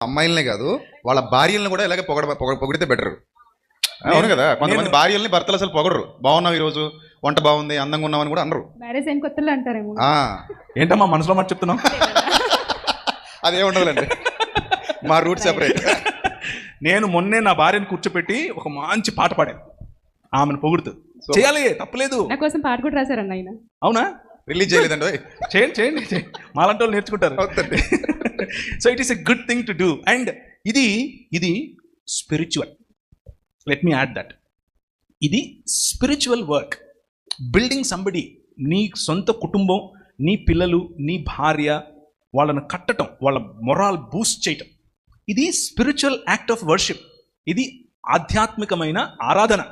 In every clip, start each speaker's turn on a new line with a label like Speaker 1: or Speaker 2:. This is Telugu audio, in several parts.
Speaker 1: అమ్మాయిలనే కాదు వాళ్ళ భార్యలను కూడా ఇలాగే పొగడ పొగ- పొగిడితే బెటర్ అవును కదా? కొంతమంది భార్యల్ని భర్తలు అసలు పొగడరు. బాగున్నావు ఈ రోజు వంట బాగుంది అందంగా ఉన్నావని కూడా అనరు.
Speaker 2: మ్యారేజ్ అయిన కొత్తలో అంటారేమో.
Speaker 1: ఆ,
Speaker 3: ఏంటమ్మా మనసులో మాట చెప్తున్నావు?
Speaker 1: అదే ఉండదులేండి మా రూట్ సెపరేట్
Speaker 3: నేను మొన్నే నా భార్యను కూర్చోపెట్టి ఒక మంచి పాట పాడాను. ఆమెను పొగుడుతూ. చేయాలి తప్పలేదు.
Speaker 2: నా కోసం పాట కూడా రాశారన్న ఆయన.
Speaker 3: అవునా?
Speaker 1: రిలీజ్ చేయలేదండి.
Speaker 3: చేయండి చేయండి చేయండి. మాలాంటి వాళ్ళు నేర్చుకుంటారు.
Speaker 1: అవుతుంది.
Speaker 3: So it is a good thing to do and ఇది ఇది spiritual let me add that ఇది స్పిరిచువల్ వర్క్ బిల్డింగ్ సంబడి నీ సొంత కుటుంబం నీ పిల్లలు నీ భార్య వాళ్ళను కట్టడం వాళ్ళ మొరాల్ బూస్ట్ చేయటం. ఇది స్పిరిచువల్ యాక్ట్ ఆఫ్ వర్షిప్ ఇది ఆధ్యాత్మికమైన ఆరాధన.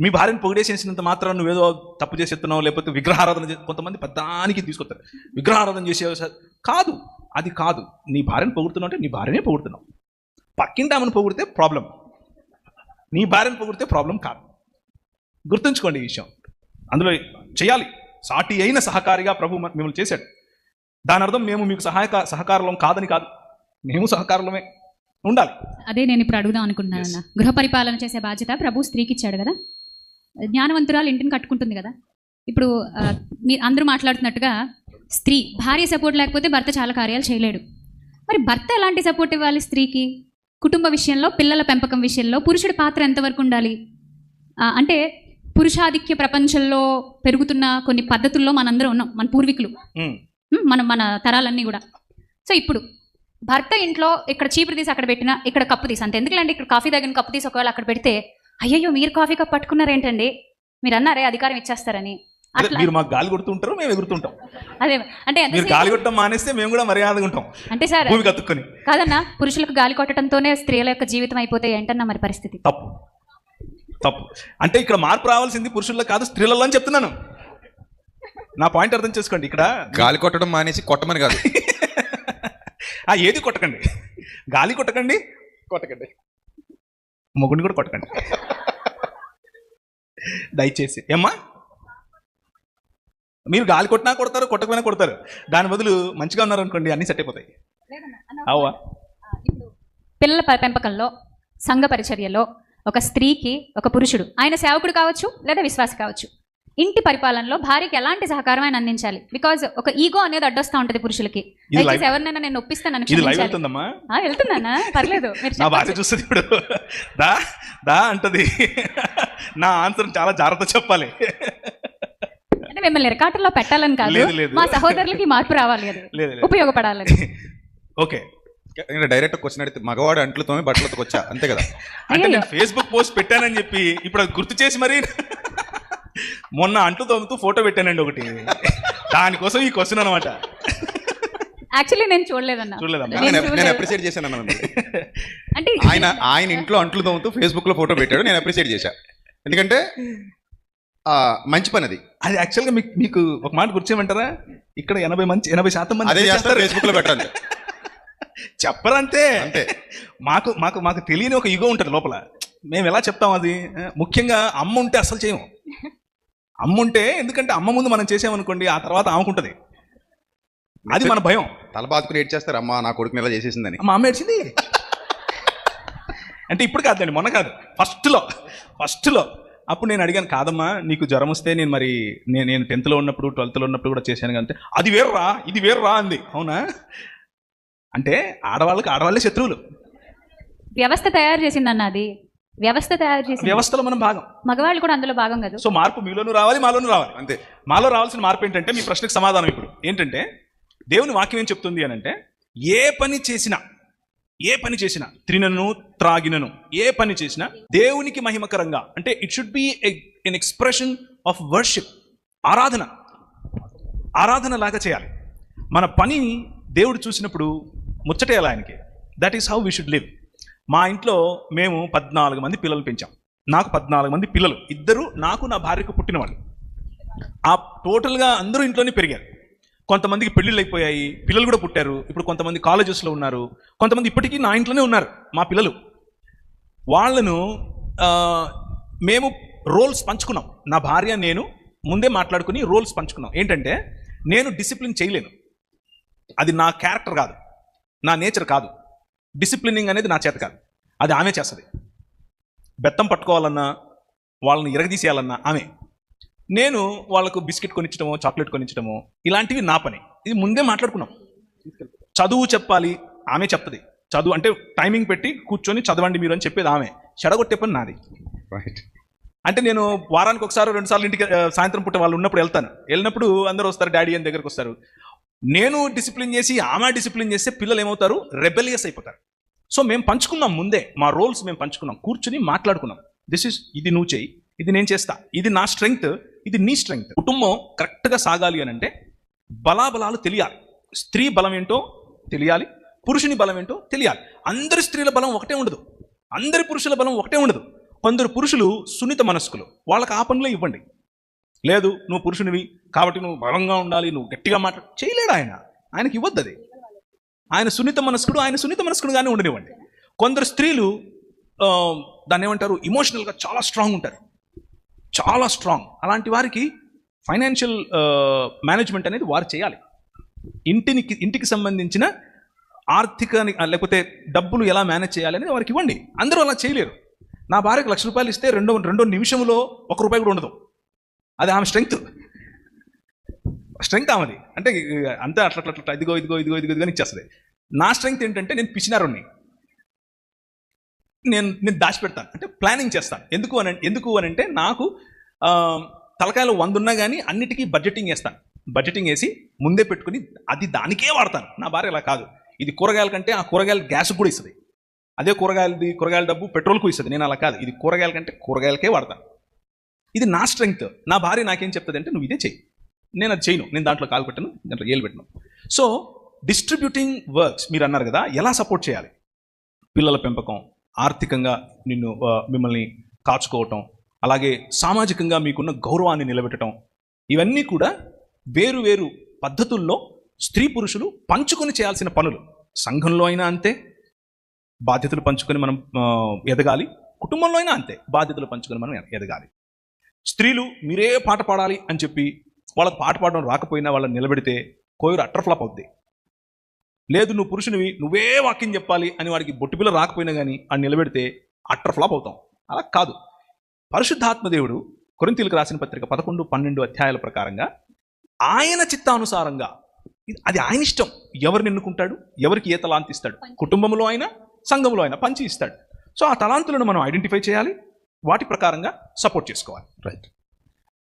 Speaker 3: మీ భార్యను పొగిడేసేసినంత మాత్రం నువ్వేదో తప్పు చేసేస్తున్నావు లేకపోతే విగ్రహారాధన కొంతమంది పెద్దానికి తీసుకొస్తారు. విగ్రహారాధన చేసే కాదు. అది కాదు. నీ భార్యను పొగుడుతున్నావు అంటే నీ భార్యనే పొగుడుతున్నావు. పక్కింటి ఆమెను పొగిడితే ప్రాబ్లం నీ భార్యను పొగిడితే ప్రాబ్లం కాదు. గుర్తుంచుకోండి ఈ విషయం. అందులో చేయాలి. సాటి అయిన సహకారిగా ప్రభు మిమ్మల్ని చేశాడు. దాని అర్థం మేము మీకు సహాయక సహకారం కాదని కాదు. మేము సహకారమే ఉండాలి.
Speaker 4: అదే నేను ఇప్పుడు అడుగుదాం అనుకుంటున్నాను గృహ పరిపాలన చేసే బాధ్యత ప్రభు స్త్రీకి ఇచ్చాడు కదా? జ్ఞానవంతురాలు ఇంటిని కట్టుకుంటుంది కదా. ఇప్పుడు మీరు అందరూ మాట్లాడుతున్నట్టుగా స్త్రీ భార్య సపోర్ట్ లేకపోతే భర్త చాలా కార్యాలు చేయలేడు. మరి భర్త ఎలాంటి సపోర్ట్ ఇవ్వాలి స్త్రీకి? కుటుంబ విషయంలో పిల్లల పెంపకం విషయంలో పురుషుడి పాత్ర ఎంతవరకు ఉండాలి? అంటే పురుషాధిక్య ప్రపంచంలో పెరుగుతున్న కొన్ని పద్ధతుల్లో మనందరం ఉన్నాం మన పూర్వీకులు. మన మన తరాలన్నీ కూడా. సో ఇప్పుడు భర్త ఇంట్లో ఇక్కడ చీపురు తీసి అక్కడ పెట్టినా ఇక్కడ కప్పు తీసి అంత ఎందుకులేండి ఇక్కడ కాఫీ దగ్గర కప్పు తీసి ఒకవేళ అక్కడ పెడితే అయ్యయ్యో మీరు కాఫీ కప్ పట్టుకున్నారేంటండి? మీరు అన్నారే అధికారం ఇచ్చేస్తారని.
Speaker 3: మీరు మాకు గాలి కొడుతుంటారు మేము ఎగురుతుంటాం.
Speaker 4: అదే అంటే
Speaker 3: మీరు గాలి కొట్టడం మానేస్తే మేము కూడా మర్యాదగా ఉంటాం.
Speaker 4: అంటే సార్
Speaker 3: భూమి కత్తుక్కొని.
Speaker 4: కాదన్నా పురుషులకు గాలి కొట్టడంతోనే స్త్రీల యొక్క జీవితం అయిపోతే ఏంటన్నా మరి పరిస్థితి.
Speaker 3: తప్పు. తప్పు. అంటే ఇక్కడ మార్పు రావాల్సింది పురుషుల్లో కాదు స్త్రీలలో అని చెప్తున్నాను. నా పాయింట్ అర్థం చేసుకోండి ఇక్కడ.
Speaker 1: గాలి కొట్టడం మానేసి కొట్టమని కాదు.
Speaker 3: ఆ ఏది కొట్టకండి. గాలి కొట్టకండి. కొట్టకండి. మొగుడిని కూడా కొట్టకండి. దయచేసి. ఏమ్మా? మీరు గాలి కొట్టినా కొడతారు కొట్టకపోయినా కొడతారు. దాని బదులు మంచిగా ఉన్నారు అనుకోండి అన్నీ సెట్ అయిపోతాయి. అవ్వా.
Speaker 4: పిల్లల పెంపకంలో సంఘ పరిచర్యలో ఒక స్త్రీకి ఒక పురుషుడు. ఆయన సేవకుడు కావచ్చు లేదా విశ్వాసి కావచ్చు. ఇంటి పరిపాలనలో భార్యకి ఎలాంటి సహకారం ఆయన అందించాలి. బికాజ్ ఒక ఈగో అనేది అడ్డొస్తా ఉంటది పురుషులకి. దయచేసి ఎవరినైనా నేను ఒప్పిస్తాను వెళ్తున్నానా పర్లేదు
Speaker 3: నా భార్య. చూస్తుంది ఇప్పుడు. దా దా అంటది. నా ఆన్సర్ చాలా జాగ్రత్త చెప్పాలి.
Speaker 4: అంటే మిమ్మల్ని ఎరకాటంలో పెట్టాలని కాదు. మా సహోదరులకి మార్పు రావాలి అది. ఉపయోగపడాలని.
Speaker 3: ఓకే.
Speaker 1: డైరెక్ట్ క్వశ్చన్ అడిగితే మగవాడు అంట్లతోనే బట్టలతో వచ్చా అంతే కదా.
Speaker 3: అంటే. నేను ఫేస్బుక్ పోస్ట్ పెట్టానని చెప్పి ఇప్పుడు అది గుర్తు చేసి మరి మొన్న అంటు తోముతూ ఫోటో పెట్టానండి ఒకటి. దానికోసం ఈ క్వశ్చన్ అనమాట
Speaker 4: యాక్చువల్లీ నేను చూడలేదన్న.
Speaker 3: చూడలేదమ్మా.
Speaker 4: నేను.
Speaker 1: అప్రిషియేట్ చేశాను
Speaker 4: అంటే
Speaker 1: ఆయన ఆయన ఇంట్లో అంట్లు తోముతూ ఫేస్బుక్లో ఫోటో పెట్టాడు నేను అప్రిషియేట్ చేశా. ఎందుకంటే ఆ, మంచి పని అది.
Speaker 3: అది యాక్చువల్గా మీకు మీకు ఒక మాట గుర్చేయమంటారా ఇక్కడ ఎనభై మంది ఎనభై శాతం మంది
Speaker 1: అదే చేస్తారు
Speaker 3: చేస్తారు.
Speaker 1: ఫేస్బుక్లో పెట్టాలి.
Speaker 3: చెప్పరంతే
Speaker 1: అంతే.
Speaker 3: మాకు మాకు మాకు తెలియని ఒక యుగం ఉంటుంది లోపల. మేము ఎలా చెప్తాం అది? ముఖ్యంగా అమ్మ ఉంటే అసలు చేయము. అమ్మ ఉంటే ఎందుకంటే అమ్మ ముందు మనం చేసామనుకోండి ఆ తర్వాత ఆమెకుంటది. అది మన భయం.
Speaker 1: తల బాదుకుని ఏడ్ చేస్తారు అమ్మా నా కొడుకుని ఇలా చేసేసిందని
Speaker 3: మా అమ్మ ఏడ్చింది? అంటే ఇప్పుడు కాదండి మొన్న కాదు. ఫస్ట్లో ఫస్ట్లో అప్పుడు నేను అడిగాను కాదమ్మా నీకు జ్వరం వస్తే నేను మరి నేను నేను టెన్త్లో ఉన్నప్పుడు ట్వెల్త్లో ఉన్నప్పుడు కూడా చేశాను అంటే అది వేరురా ఇది వేరురా అంది. అవునా? అంటే ఆడవాళ్ళకి ఆడవాళ్ళే శత్రువులు.
Speaker 4: వ్యవస్థ తయారు చేసింది అన్న అది. వ్యవస్థ తయారు చేసింది.
Speaker 3: వ్యవస్థలో మనం భాగం.
Speaker 4: మగవాళ్ళు కూడా అందులో భాగం కదా.
Speaker 3: సో మార్పు మీలోనూ రావాలి మాలోనూ రావాలి.
Speaker 1: అంతే.
Speaker 3: మాలో రావాల్సిన మార్పు ఏంటంటే మీ ప్రశ్నకు సమాధానం ఇప్పుడు. ఏంటంటే దేవుని వాక్యం ఏం చెప్తుంది అని అంటే ఏ పని చేసినా ఏ పని చేసినా త్రినను త్రాగినను ఏ పని చేసినా దేవునికి మహిమకరంగా అంటే it should be an expression of worship ఆరాధన. ఆరాధన లాగా చేయాలి. మన పని దేవుడు చూసినప్పుడు ముచ్చటేయాలి ఆయనకి. That is how we should live మా ఇంట్లో మేము పద్నాలుగు మంది పిల్లలు పెంచాం. నాకు పద్నాలుగు మంది పిల్లలు. ఇద్దరు నాకు నా భార్యకు పుట్టినవాళ్ళు. ఆ టోటల్గా అందరూ ఇంట్లోనే పెరిగారు. కొంతమందికి పెళ్ళిళ్ళు అయిపోయాయి పిల్లలు కూడా పుట్టారు. ఇప్పుడు కొంతమంది కాలేజెస్లో ఉన్నారు. కొంతమంది ఇప్పటికీ నా ఇంట్లోనే ఉన్నారు మా పిల్లలు. వాళ్ళను మేము రోల్స్ పంచుకున్నాం. నా భార్య నేను ముందే మాట్లాడుకుని రోల్స్ పంచుకున్నాం. ఏంటంటే నేను డిసిప్లిన్ చేయలేను. అది నా క్యారెక్టర్ కాదు. నా నేచర్ కాదు. డిసిప్లినింగ్ అనేది నా చేత కాదు. అది ఆమె చేస్తుంది. బెత్తం పట్టుకోవాలన్నా వాళ్ళని ఇరగదీసేయాలన్నా ఆమె. నేను వాళ్ళకు బిస్కెట్ కొనిచ్చడమో చాక్లెట్ కొనిచ్చడమో ఇలాంటివి నా పని. ఇది ముందే మాట్లాడుకున్నాం. చదువు చెప్పాలి ఆమె చెప్తుంది. చదువు అంటే టైమింగ్ పెట్టి కూర్చొని చదవండి మీరు అని చెప్పేది ఆమె. చెడగొట్టే పని నాది.
Speaker 1: రైట్
Speaker 3: అంటే నేను వారానికి ఒకసారి రెండు సార్లు ఇంటికి సాయంత్రం పూట వాళ్ళు ఉన్నప్పుడు వెళ్తాను. వెళ్ళినప్పుడు అందరూ వస్తారు డాడీ అని దగ్గరకు వస్తారు నేను డిసిప్లిన్ చేసి ఆమె డిసిప్లిన్ చేస్తే పిల్లలు ఏమవుతారు? రెబెలియస్ అయిపోతారు. సో మేము పంచుకున్నాం ముందే మా రోల్స్ మేము పంచుకున్నాం. కూర్చుని మాట్లాడుకున్నాం. దిస్ ఇస్ ఇది నువ్వు చేయి ఇది నేను చేస్తా ఇది నా స్ట్రెంగ్త్ ఇది నీ స్ట్రెంగ్త్ కుటుంబం కరెక్ట్గా సాగాలి అని అంటే బలాబలాలు తెలియాలి. స్త్రీ బలం ఏంటో తెలియాలి పురుషుని బలం ఏంటో తెలియాలి. అందరి స్త్రీల బలం ఒకటే ఉండదు. అందరి పురుషుల బలం ఒకటే ఉండదు. కొందరు పురుషులు సున్నిత మనస్కులు. వాళ్ళకి ఆ పనులే ఇవ్వండి. లేదు నువ్వు పురుషునివి కాబట్టి నువ్వు బలంగా ఉండాలి నువ్వు గట్టిగా మాట్లా చేయలేడు ఆయన. ఆయనకి ఇవ్వద్దు అది. ఆయన సున్నిత మనస్కుడు ఆయన సున్నిత మనస్కుడుగానే ఉండనివ్వండి. కొందరు స్త్రీలు దాన్ని ఏమంటారు? ఇమోషనల్గా చాలా స్ట్రాంగ్ ఉంటారు. చాలా స్ట్రాంగ్ అలాంటి వారికి ఫైనాన్షియల్ మేనేజ్మెంట్ అనేది వారు చేయాలి. ఇంటిని ఇంటికి సంబంధించిన ఆర్థిక లేకపోతే డబ్బులు ఎలా మేనేజ్ చేయాలి అనేది వారికి ఇవ్వండి. అందరూ అలా చేయలేరు. నా భార్యకు లక్ష రూపాయలు ఇస్తే రెండో రెండో నిమిషంలో ఒక రూపాయి కూడా ఉండదు. అది ఆమె స్ట్రెంగ్త్. స్ట్రెంగ్త్ ఆమెది. అంటే అంతే అట్లా అట్లా ఇదిగో ఇదిగో ఇదిగో ఇదిగో ఇదిగో ఇచ్చేస్తుంది. నా స్ట్రెంగ్త్ ఏంటంటే నేను పిచ్చినారుణ్ణి నేను నేను దాచిపెడతాను. అంటే ప్లానింగ్ చేస్తాను. ఎందుకు అని ఎందుకు అని అంటే నాకు తలకాయలు వంద ఉన్నా కానీ అన్నిటికీ బడ్జెటింగ్ వేస్తాను. బడ్జెటింగ్ వేసి ముందే పెట్టుకుని అది దానికే వాడతాను. నా భార్య అలా కాదు. ఇది కూరగాయల కంటే ఆ కూరగాయల గ్యాస్ కూడా ఇస్తుంది. అదే కూరగాయలది కూరగాయల డబ్బు పెట్రోల్కు ఇస్తుంది. నేను అలా కాదు. ఇది కూరగాయల కంటే కూరగాయలకే వాడతాను. ఇది నా స్ట్రెంగ్త్ నా భార్య నాకేం చెప్తుంది అంటే నువ్వు ఇదే చెయ్యి. నేను అది చేయను నేను దాంట్లో కాలు పెట్టను దాంట్లో ఏలు పెట్టను. సో డిస్ట్రిబ్యూటింగ్ వర్క్స్ మీరు అన్నారు కదా ఎలా సపోర్ట్ చేయాలి? పిల్లల పెంపకం ఆర్థికంగా నిన్ను మిమ్మల్ని కాచుకోవటం అలాగే సామాజికంగా మీకున్న గౌరవాన్ని నిలబెట్టడం ఇవన్నీ కూడా వేరు వేరు పద్ధతుల్లో స్త్రీ పురుషులు పంచుకొని చేయాల్సిన పనులు. సంఘంలో అయినా అంతే. బాధ్యతలు పంచుకొని మనం ఎదగాలి. కుటుంబంలో అయినా అంతే. బాధ్యతలు పంచుకొని మనం ఎదగాలి. స్త్రీలు మీరే పాట పాడాలి అని చెప్పి వాళ్ళకి పాట పాడడం రాకపోయినా వాళ్ళని నిలబెడితే కోయూరు అట్రఫ్లాప్ అవుద్ది. లేదు నువ్వు పురుషునివి నువ్వే వాక్యం చెప్పాలి అని వాడికి బొట్టిపిల్ల రాకపోయినా కానీ ఆ నిలబెడితే అట్టర్ ఫ్లాప్ అవుతాం. అలా కాదు. పరిశుద్ధాత్మదేవుడు కొరింతీలకు రాసిన పత్రిక పదకొండు పన్నెండు అధ్యాయాల ప్రకారంగా ఆయన చిత్తానుసారంగా అది ఆయన ఇష్టం. ఎవరిని ఎన్నుకుంటాడు? ఎవరికి ఏ తలాంతి ఇస్తాడు కుటుంబంలో అయినా సంఘంలో అయినా పంచి ఇస్తాడు. సో ఆ తలాంతులను మనం ఐడెంటిఫై చేయాలి. వాటి ప్రకారంగా సపోర్ట్ చేసుకోవాలి.
Speaker 1: రైట్